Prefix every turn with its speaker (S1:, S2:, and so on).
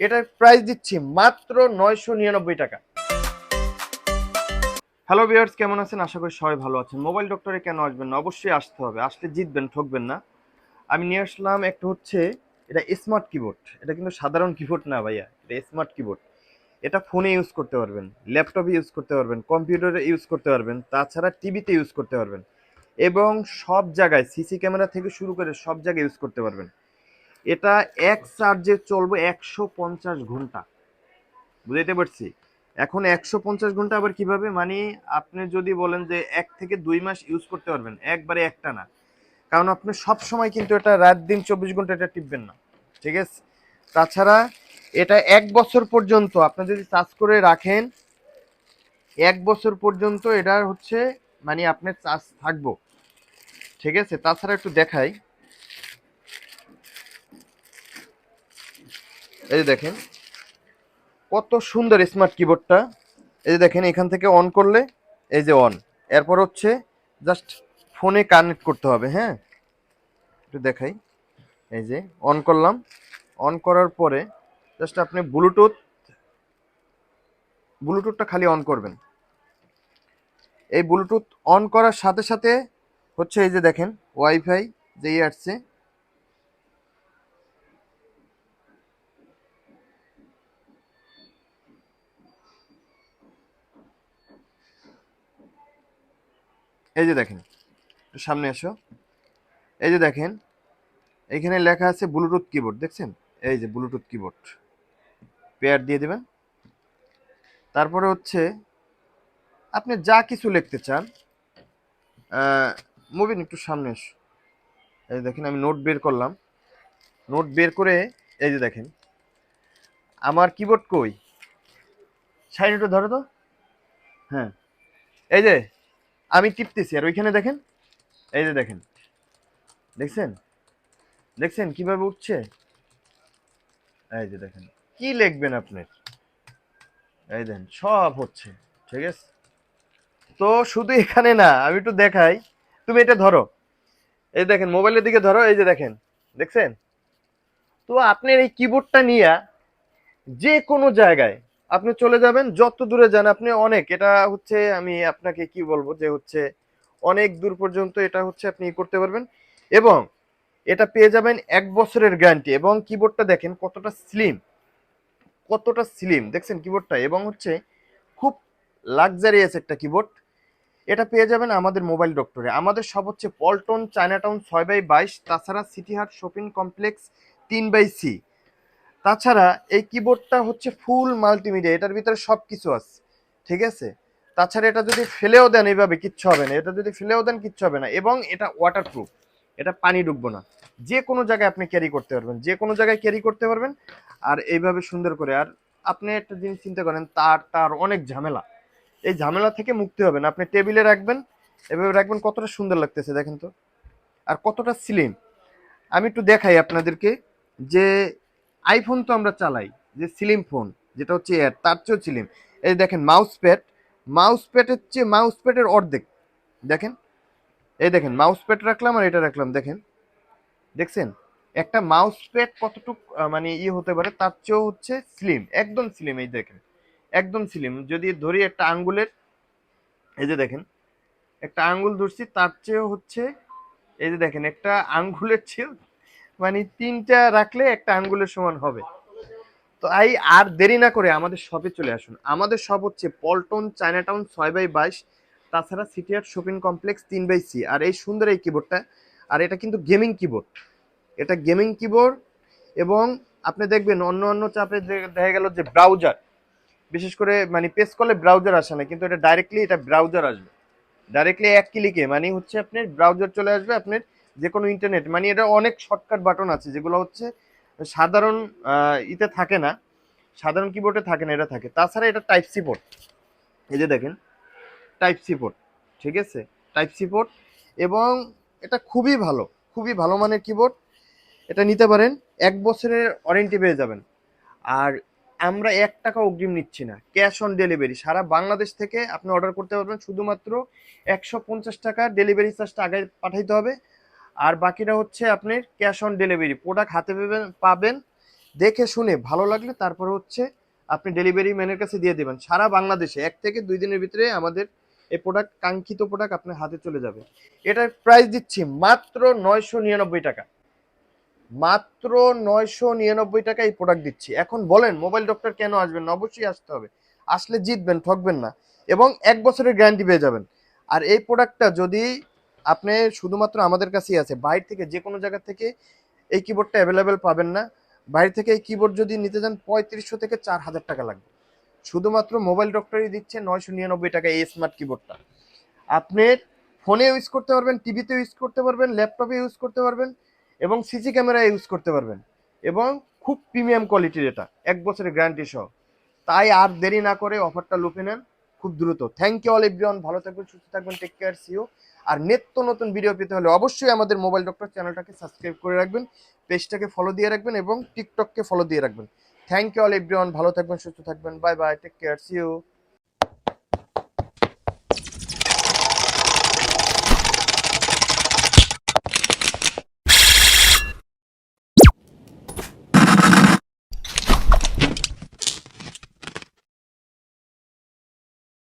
S1: এটার প্রাইস দিচ্ছি মাত্র নয়শো নিরানব্বই টাকা। হ্যালো ভিউয়ার্স কেমন আছেন? আশা করি সবাই ভালো আছেন। মোবাইল ডক্টরে কেন আসবেন না? অবশ্যই আসতে হবে। আসলে জিতবেন, ঠকবেন না। আমি নিয়ে আসলাম একটা হচ্ছে, এটা স্মার্ট কিবোর্ড এটা কিন্তু সাধারণ কিবোর্ড না ভাইয়া। এটা স্মার্ট কিবোর্ড এটা ফোনে ইউজ করতে পারবেন ল্যাপটপে ইউজ করতে পারবেন কম্পিউটারে ইউজ করতে পারবেন, তাছাড়া টিভিতে ইউজ করতে পারবেন। এবং সব জায়গায় সিসি ক্যামেরা থেকে শুরু করে সব জায়গায় ইউজ করতে পারবেন। এটা এক চার্জে চলবে একশো পঞ্চাশ ঘণ্টা। বুঝাইতে পারছি? এখন একশো পঞ্চাশ ঘণ্টা আবার কীভাবে? মানে আপনি যদি বলেন যে এক থেকে দুই মাস ইউজ করতে পারবেন, একবারে একটা না। কারণ আপনি সব সময় কিন্তু এটা রাত দিন চব্বিশ ঘণ্টা এটা টিপবেন না। ঠিক আছে? তাছাড়া এটা এক বছর পর্যন্ত আপনি যদি চার্জ করে রাখেন, এক বছর পর্যন্ত এটা হচ্ছে মানে আপনার চার্জ থাকব। ঠিক আছে? তাছাড়া একটু দেখাই। এই যে দেখেন, কত সুন্দর স্মার্ট কিবোর্ডটা এই যে দেখেন, এখান থেকে অন করলে এই যে অন এরপর হচ্ছে জাস্ট ফোনে কানেক্ট করতে হবে হ্যাঁ? একটু দেখাই। এই যে অন করলাম। অন করার পরে জাস্ট আপনি ব্লুটুথ ব্লুটুথটা খালি অন করবেন। এই ব্লুটুথ অন করার সাথে সাথে হচ্ছে এই যে দেখেন ওয়াইফাই যে ইয়ে আসছে এই যে দেখেন সামনে এসো। এই যে দেখেন, এখানে লেখা আছে ব্লুটুথ কিবোর্ড দেখছেন? এই যে ব্লুটুথ কিবোর্ড পেয়ার দিয়ে দেবেন। তারপরে হচ্ছে, আপনি যা কিছু লিখতে চান মুভিন, একটু সামনে এসো। এই যে দেখেন, আমি নোট বের করলাম। নোট বের করে, এই যে দেখেন, আমার কিবোর্ড কই? সাইড একটু ধরো তো। হ্যাঁ। এই যে আমি টিপতেছি, আর ওইখানে দেখেন, এই যে দেখেন, দেখছেন? দেখছেন কীভাবে উঠছে? এই যে দেখেন, কি লিখবেন আপনি? এই দেখেন সব হচ্ছে, ঠিক আছে? তো শুধু এখানে না, আমি একটু দেখাই, তুমি এটা ধরো। এই দেখেন, মোবাইলের দিকে ধরো, এই যে দেখেন, দেখছেন? তো আপনার এই কিবোর্ডটা নিয়ে যে কোনো জায়গায় আপনি চলে যাবেন, যত দূরে যান, আপনি অনেক, এটা হচ্ছে আমি আপনাকে কি বলব যে হচ্ছে অনেক দূর পর্যন্ত এটা হচ্ছে আপনি করতে পারবেন এবং এটা পেয়ে যাবেন এক বছরের গ্যারান্টি এবং কিবোর্ডটা দেখেন কতটা স্লিম কতটা স্লিম দেখছেন কিবোর্ডটা এবং হচ্ছে খুব লাক্সারিয়াস একটা কিবোর্ড এটা পেয়ে যাবেন আমাদের মোবাইল ডক্টরে আমাদের সব হচ্ছে পল্টন চায়নাটাউন ছয় বাই বাইশ, তাছাড়া সিটি হাট শপিং কমপ্লেক্স তিন বাই সি। তাছাড়া এই কিবোর্ডটা হচ্ছে ফুল মাল্টিমিডিয়া এটার ভিতরে সব কিছু আছে, ঠিক আছে? তাছাড়া এটা যদি ফেলেও দেন এইভাবে কিচ্ছু হবে না, এটা যদি ফেলেও দেন কিচ্ছু হবে না, এবং এটা ওয়াটারপ্রুফ এটা পানি ডুববো না। যে কোনো জায়গায় আপনি ক্যারি করতে পারবেন, যে কোনো জায়গায় ক্যারি করতে পারবেন, আর এইভাবে সুন্দর করে, আর আপনি একটা জিনিস চিন্তা করেন, তার তার অনেক ঝামেলা। এই ঝামেলা থেকে মুক্তি হবেন আপনি টেবিলে রাখবেন, এভাবে রাখবেন, কতটা সুন্দর লাগতেছে, দেখেন তো। আর কতটা স্লিম আমি একটু দেখাই আপনাদেরকে যে আইফোন তো আমরা চালাই, যে স্লিম ফোন যেটা হচ্ছে এয়ার তার চেয়েও স্লিম এই দেখেন মাউস প্যাড মাউস প্যাডের চেয়ে মাউস প্যাডের অর্ধেক। দেখেন, এই দেখেন মাউস প্যাড রাখলাম আর এটা রাখলাম, দেখেন। দেখছেন? একটা মাউস প্যাড কতটুক মানে ইয়ে হতে পারে, তার চেয়েও হচ্ছে স্লিম একদম স্লিম এই দেখেন। একদম স্লিম যদি ধরি একটা আঙ্গুলের, এই যে দেখেন, একটা আঙ্গুল ধরছি, তার চেয়েও হচ্ছে, এই যে দেখেন, একটা আঙ্গুলের চেয়েও মানে তিনটা রাখলে একটা আঙ্গুলের সমান হবে। তো এই আর দেরি না করে আমাদের শপে চলে আসুন। আমাদের শপ হচ্ছে পল্টন চায়নাটাউন ছয় বাই বাইশ, তাছাড়া সিটি আর্ট শপিং কমপ্লেক্স তিন বাই সি। আর এই সুন্দর এই কিবোর্ডটা আর এটা কিন্তু গেমিং কিবোর্ড এটা গেমিং কিবোর্ড এবং আপনি দেখবেন অন্য অন্য চাপে দেখা গেল যে ব্রাউজার বিশেষ করে মানে পেস করলে ব্রাউজার আসে না, কিন্তু এটা ডাইরেক্টলি এটা ব্রাউজার আসবে। ডাইরেক্টলি এক ক্লিকে মানে হচ্ছে আপনার ব্রাউজার চলে আসবে, আপনার যে কোনো ইন্টারনেট মানে এটা অনেক শর্টকাট বাটন আছে, যেগুলো হচ্ছে সাধারণ ইতে থাকে না, সাধারণ কিবোর্ডে থাকে না, এটা থাকে। তাছাড়া এটা টাইপ সি পোর্ট এই যে দেখেন টাইপ সি পোর্ট ঠিক আছে? টাইপ সি পোর্ট এবং এটা খুবই ভালো খুবই ভালো মানের কিবোর্ড এটা নিতে পারেন, এক বছরের ওয়ারেন্টি পেয়ে যাবেন। আর আমরা এক টাকা অগ্রিম নিচ্ছি না ক্যাশ অন ডেলিভারি সারা বাংলাদেশ থেকে আপনি অর্ডার করতে পারবেন, শুধুমাত্র একশো পঞ্চাশ টাকা ডেলিভারি চার্জটা আগে পাঠাইতে হবে। আর বাকিটা হচ্ছে আপনার ক্যাশ অন ডেলিভারি প্রোডাক্ট হাতে পাবেন পাবেন, দেখে শুনে ভালো লাগলে তারপর হচ্ছে আপনি ডেলিভারি ম্যানের কাছে দিয়ে দেবেন। সারা বাংলাদেশে এক থেকে দুই দিনের ভিতরে আমাদের এই প্রোডাক্ট কাঙ্ক্ষিত প্রোডাক্ট আপনার হাতে চলে যাবে। এটার প্রাইস দিচ্ছি মাত্র নয়শো নিরানব্বই টাকা। মাত্র নয়শো নিরানব্বই টাকা এই প্রোডাক্ট দিচ্ছি। এখন বলেন মোবাইল ডক্টর কেন আসবেন অবশ্যই আসতে হবে। আসলে জিতবেন, ঠকবেন না। এবং এক বছরের গ্যারান্টি পেয়ে যাবেন। আর এই প্রোডাক্টটা যদি আপনি শুধুমাত্র আমাদের কাছেই আছে। বাইরে থেকে যে কোনো জায়গা থেকে এই কিবোর্ডটা অ্যাভেলেবেল পাবেন না। বাইরে থেকে এই কিবোর্ড যদি নিতে যান, পঁয়ত্রিশশো থেকে চার হাজার টাকা লাগবে। শুধুমাত্র মোবাইল ডক্টরই দিচ্ছে নয়শো নিরানব্বই টাকা এই স্মার্ট কিবোর্ডটা আপনার ফোনে ইউজ করতে পারবেন টিভিতে ইউজ করতে পারবেন ল্যাপটপে ইউজ করতে পারবেন এবং সিসি ক্যামেরা ইউজ করতে পারবেন এবং খুব প্রিমিয়াম কোয়ালিটির এটা, এক বছরের গ্যারান্টি সহ। তাই আর দেরি না করে অফারটা লুপে নেন। খুব দ্রুত। থ্যাংক ইউ অল এভরিওয়ান ভালো থাকবেন, সুস্থ থাকবেন টেক কেয়ার সিও আর নিত্য নতুন ভিডিও পেতে হলে অবশ্যই আমাদের মোবাইল ডক্টর চ্যানেলটাকে সাবস্ক্রাইব করে রাখবেন পেজটাকে ফলো দিয়ে রাখবেন এবং টিকটককে ফলো দিয়ে রাখবেন। থ্যাংক ইউ অল এভরিওয়ান ভালো থাকবেন, সুস্থ থাকবেন bye bye take care CO